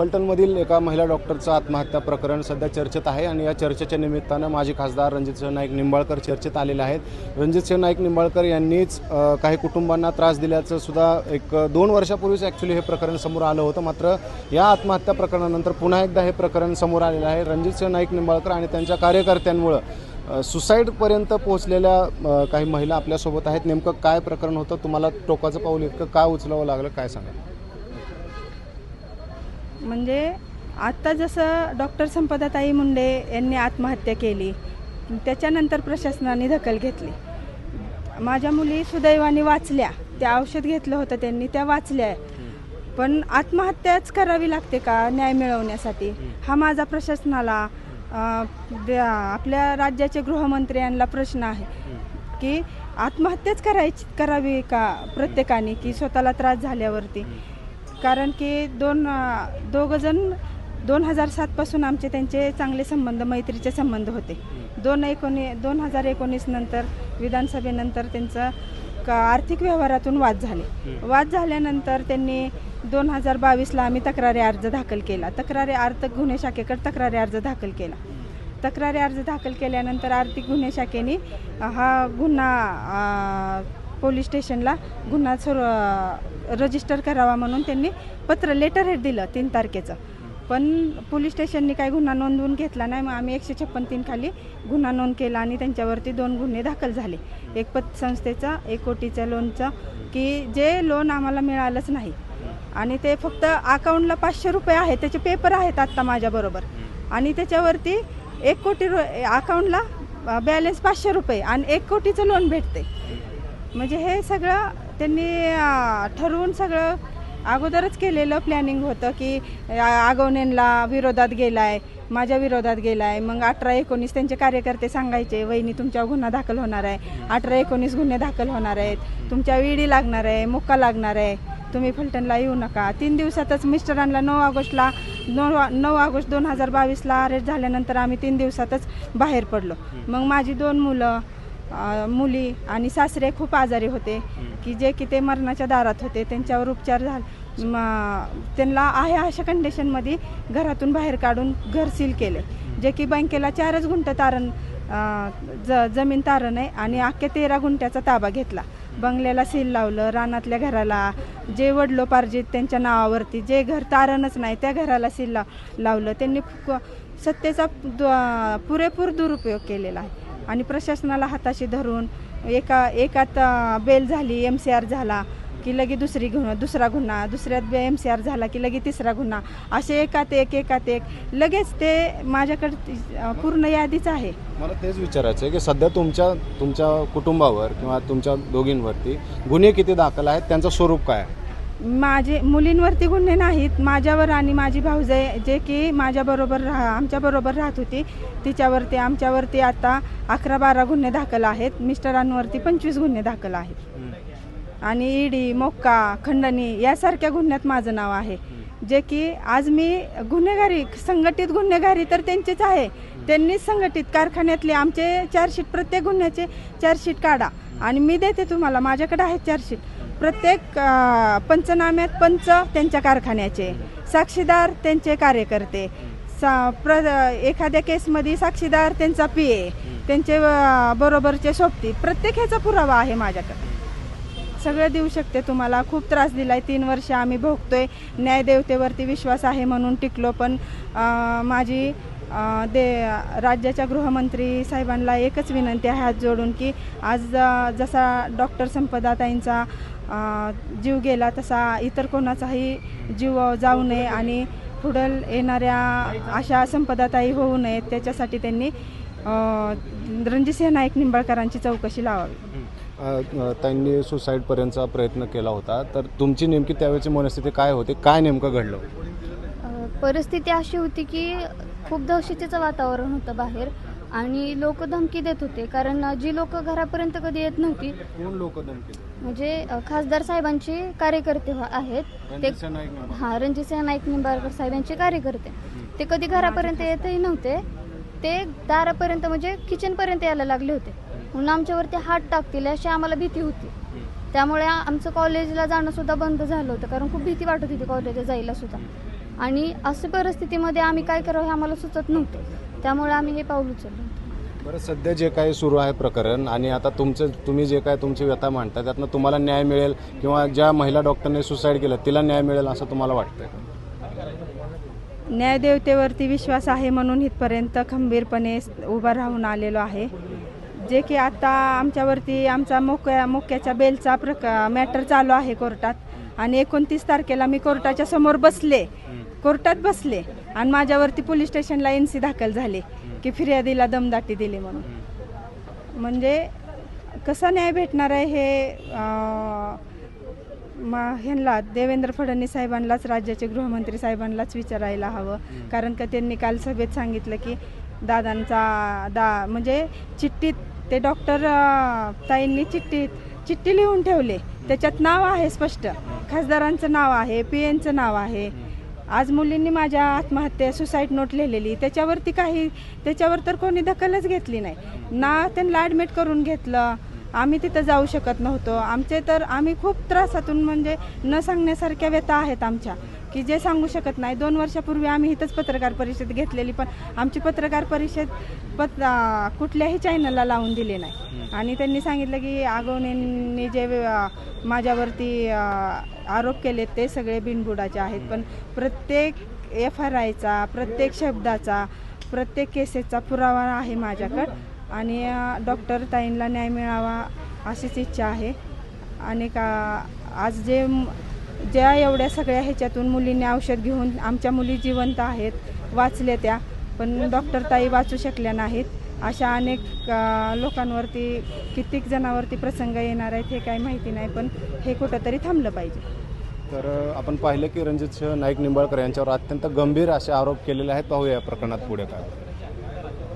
फलटणमधील एका महिला डॉक्टरचं आत्महत्या प्रकरण सध्या चर्चेत आहे आणि या चर्चेच्या निमित्तानं माजी खासदार रणजितसिंह नाईक निंबाळकर चर्चेत आलेले आहेत. रणजितसिंह नाईक निंबाळकर यांनीच काही कुटुंबांना त्रास दिल्याचं सुद्धा एक दोन वर्षापूर्वीच ॲक्च्युली हे प्रकरण समोर आलं होतं. मात्र या आत्महत्या प्रकरणानंतर पुन्हा एकदा हे प्रकरण समोर आलेलं आहे. रणजितसिंह नाईक निंबाळकर आणि त्यांच्या कार्यकर्त्यांमुळं सुसाईडपर्यंत पोहोचलेल्या काही महिला आपल्यासोबत आहेत. नेमकं काय प्रकरण होतं? तुम्हाला टोकाचं पाऊल इतकं का उचलावं लागलं? काय सांगा म्हणजे आत्ता जसं डॉक्टर संपदाताई मुंडे यांनी आत्महत्या केली त्याच्यानंतर प्रशासनाने दखल घेतली. माझ्या मुली सुदैवाने वाचल्या. त्या औषध घेतलं होतं त्यांनी त्या वाचल्या. पण आत्महत्याच करावी लागते का न्याय मिळवण्यासाठी? हा माझा प्रशासनाला आपल्या राज्याचे गृहमंत्री यांना प्रश्न आहे. की आत्महत्याच करायची करावी का प्रत्येकाने? की स्वतःला त्रास झाल्यावरती? कारण की दोन दोघंजण दोघं जण दोन हजार सातपासून आमचे त्यांचे चांगले संबंध मैत्रीचे संबंध होते. दोन एकोणी दोन हजार एकोणीस नंतर विधानसभेनंतर त्यांचं का आर्थिक व्यवहारातून वाद झाले. वाद झाल्यानंतर त्यांनी दोन हजार बावीसला आम्ही तक्रारी अर्ज दाखल केला. तक्रारी आर्थिक गुन्हे शाखेकडे तक्रारी अर्ज दाखल केला. तक्रारी अर्ज दाखल केल्यानंतर आर्थिक गुन्हे शाखेने हा गुन्हा पोलीस स्टेशनला गुन्हा सुरू रजिस्टर करावा म्हणून त्यांनी पत्र लेटर हेड दिलं तीन तारखेचं. पण पोलीस स्टेशननी काही गुन्हा नोंदवून घेतला नाही. मग आम्ही एकशे छप्पन तीन खाली गुन्हा नोंद केला आणि त्यांच्यावरती दोन गुन्हे दाखल झाले. एक पतसंस्थेचा एक कोटीचा लोनचं की जे लोन आम्हाला मिळालंच नाही. आणि ते फक्त अकाउंटला पाचशे रुपये आहे त्याचे पेपर आहेत आत्ता माझ्याबरोबर आणि त्याच्यावरती एक कोटी रु अकाउंटला बॅलन्स पाचशे रुपये आणि एक कोटीचं लोन भेटते. म्हणजे हे सगळं त्यांनी ठरवून सगळं अगोदरच केलेलं प्लॅनिंग होतं की आगवणेंला विरोधात गेलाय माझ्या विरोधात गेलाय. मग अठरा एकोणीस त्यांचे कार्यकर्ते सांगायचे वहिनी तुमच्या गुन्हा दाखल होणार आहे. अठरा एकोणीस गुन्हे दाखल होणार आहेत. तुमच्या विडी लागणार आहे मुक्का लागणार आहे. तुम्ही फलटणला येऊ नका. तीन दिवसातच मिस्टरांना नऊ ऑगस्टला नऊ नऊ ऑगस्ट दोन हजार बावीसला अरेस्ट झाल्यानंतर आम्ही तीन दिवसातच बाहेर पडलो. मग माझी दोन मुलं मुली आणि सासरे खूप आजारी होते की जे की ते मरणाच्या दारात होते त्यांच्यावर उपचार झाले. त्यांना आहे अशा कंडिशनमध्ये घरातून बाहेर काढून घर सील केले. जे की बँकेला चारच गुंठ तारण ज जमीन तारण आहे आणि अख्ख्या तेरा गुंठ्याचा ताबा घेतला. बंगल्याला सील लावलं रानातल्या घराला जे वडलोपार्जित त्यांच्या नावावरती जे घर तारणच नाही त्या घराला सील लाव लावलं. त्यांनी सत्तेचा दु- पुरेपूर दुरुपयोग केलेला आहे. आणि प्रशासनाला हाताशी धरून एका एकात बेल झाली एम सी आर झाला की लगे दुसरी गुन्हा दुसरा गुन्हा दुसऱ्यात एम सी आर झाला की लगे तिसरा गुन्हा असे एकात एक एकात एक. लगेच ते माझ्याकडे पूर्ण यादीच आहे. मला तेच विचारायचं आहे की सध्या तुमच्या तुमच्या कुटुंबावर किंवा तुमच्या दोघींवरती गुन्हे किती दाखल आहेत? त्यांचं स्वरूप काय आहे? माझे मुलींवरती गुन्हे नाहीत. माझ्यावर आणि माझी भाऊजाई जे की माझ्याबरोबर राहा आमच्याबरोबर राहत होती तिच्यावरती आमच्यावरती आता अकरा बारा गुन्हे दाखल आहेत. मिस्टरांवरती पंचवीस गुन्हे दाखल आहेत. आणि ईडी मोक्का खंडणी यासारख्या गुन्ह्यात माझं नाव आहे. जे की आज मी गुन्हेगारी संघटित गुन्हेगारी तर त्यांचीच आहे. त्यांनीच संघटित कारखान्यातले आमचे चार्जशीट प्रत्येक गुन्ह्याचे चार्जशीट काढा. आणि मी देते तुम्हाला. माझ्याकडे आहेत चार्जशीट प्रत्येक पंचनाम्यात पंच त्यांच्या कारखान्याचे साक्षीदार त्यांचे कार्यकर्ते सा प्र एखाद्या केसमध्ये साक्षीदार त्यांचा पी ए त्यांचे बरोबरचे सोबती प्रत्येक ह्याचा पुरावा आहे माझ्याकडे. सगळं देऊ शकते तुम्हाला. खूप त्रास दिलाय. तीन वर्ष आम्ही भोगतोय. न्यायदेवतेवरती विश्वास आहे म्हणून टिकलो पण माझी दे राज्याच्या गृहमंत्री साहेबांना एकच विनंती आहे हात जोडून की आज जसा डॉक्टर संपदाताईंचा जीव गेला तसा इतर कोणाचाही जीव जाऊ नये आणि पुढं येणाऱ्या अशा संपदाताई होऊ नयेत. त्याच्यासाठी त्यांनी रणजितसिंह नाईक निंबाळकरांची चौकशी लावावी. त्यांनी सुसाईडपर्यंतचा प्रयत्न केला होता. तर तुमची नेमकी त्यावेळेची मनस्थिती काय होती? काय नेमकं घडलं? परिस्थिती अशी होती की खूप दहशतीचं वातावरण होतं बाहेर आणि लोक धमकी देत होते. कारण जी लोक घरापर्यंत कधी येत नव्हती कोण लोक धमकी म्हणजे अ, खासदार साहेबांचे कार्यकर्ते आहेत. ते रणजितसिंह नाईक निंबाळकर. हां रणजितसिंह नाईक निंबाळकर साहेबांचे कार्यकर्ते. ते कधी घरापर्यंत येतही नव्हते. ते दारापर्यंत म्हणजे किचनपर्यंत यायला लागले होते. म्हणून आमच्यावरती हात टाकतील अशी आम्हाला भीती होती. त्यामुळे आमचं कॉलेजला जाणं सुद्धा बंद झालं होतं. कारण खूप भीती वाटत होती कॉलेजला जायला सुद्धा. आणि असं परिस्थितीमध्ये आम्ही काय करावं हे आम्हाला सुचत नव्हतं. त्यामुळे आम्ही हे पाऊल उचललं. बरं सध्या जे काही सुरू आहे प्रकरण आणि आता तुमचं तुम्ही जे काय तुमची व्यथा मांडता त्यातनं तुम्हाला न्याय मिळेल किंवा ज्या महिला डॉक्टरने सुसाईड केलं तिला न्याय मिळेल असं तुम्हाला वाटतंय का? न्यायदेवतेवरती विश्वास आहे म्हणून इथपर्यंत खंबीरपणे उभं राहून आलेलो आहे. जे की आता आमच्यावरती आमचा मोक्या मोक्याच्या बेलचा प्रक मॅटर चालू आहे कोर्टात. आणि एकोणतीस तारखेला मी कोर्टाच्या समोर बसले. कोर्टात बसले आणि माझ्यावरती पोलीस स्टेशनला एन सी दाखल झाली की फिर्यादीला दमदाटी दिली म्हणून. म्हणजे कसा न्याय भेटणार आहे हे मा ह्यांना देवेंद्र फडणवीस साहेबांनाच राज्याचे गृहमंत्री साहेबांनाच विचारायला हवं. कारण का त्यांनी काल सभेत सांगितलं की दादांचा दा म्हणजे चिठ्ठीत ते डॉक्टर ताईंनी चिठ्ठीत चिठ्ठी लिहून ठेवले. त्याच्यात नाव आहे स्पष्ट. खासदारांचं नाव आहे पी एनचं नाव आहे. आज मुलींनी माझ्या आत्महत्या सुसाईड नोट लिहिलेली. त्याच्यावरती काही त्याच्यावर तर कोणी दखलच घेतली नाही. ना त्यांना ॲडमिट करून घेतलं. आम्ही तिथं जाऊ शकत नव्हतो. आमचे तर आम्ही खूप त्रासातून म्हणजे न सांगण्यासारख्या व्यथा आहेत आमच्या. की जे सांगू शकत नाही. दोन वर्षापूर्वी आम्ही इथंच पत्रकार परिषद घेतलेली पण आमची पत्रकार परिषद पत कुठल्याही चॅनलला लावून दिली नाही. आणि त्यांनी सांगितलं की आगवणेंनी जे माझ्यावरती आरोप केले ते सगळे बिनबुडाचे आहेत. पण प्रत्येक एफ आर आयचा प्रत्येक शब्दाचा प्रत्येक केसेसचा पुरावा आहे माझ्याकडं. आणि डॉक्टर ताईंना न्याय मिळावा अशीच इच्छा आहे. आणि का आज जे ज्या एवढ्या सगळ्या ह्याच्यातून मुलींनी औषध घेऊन आमच्या मुली जिवंत आहेत वाचल्या त्या पण डॉक्टर ताई वाचू शकल्या नाहीत. अशा अनेक लोकांवरती कित्येक जणांवरती प्रसंग येणार आहेत हे काही माहिती नाही पण हे कुठंतरी थांबलं पाहिजे. तर आपण पाहिलं की रणजित सिंह नाईक निंबाळकर यांच्यावर अत्यंत गंभीर असे आरोप केलेले आहेत. पाहूया या प्रकरणात पुढे काय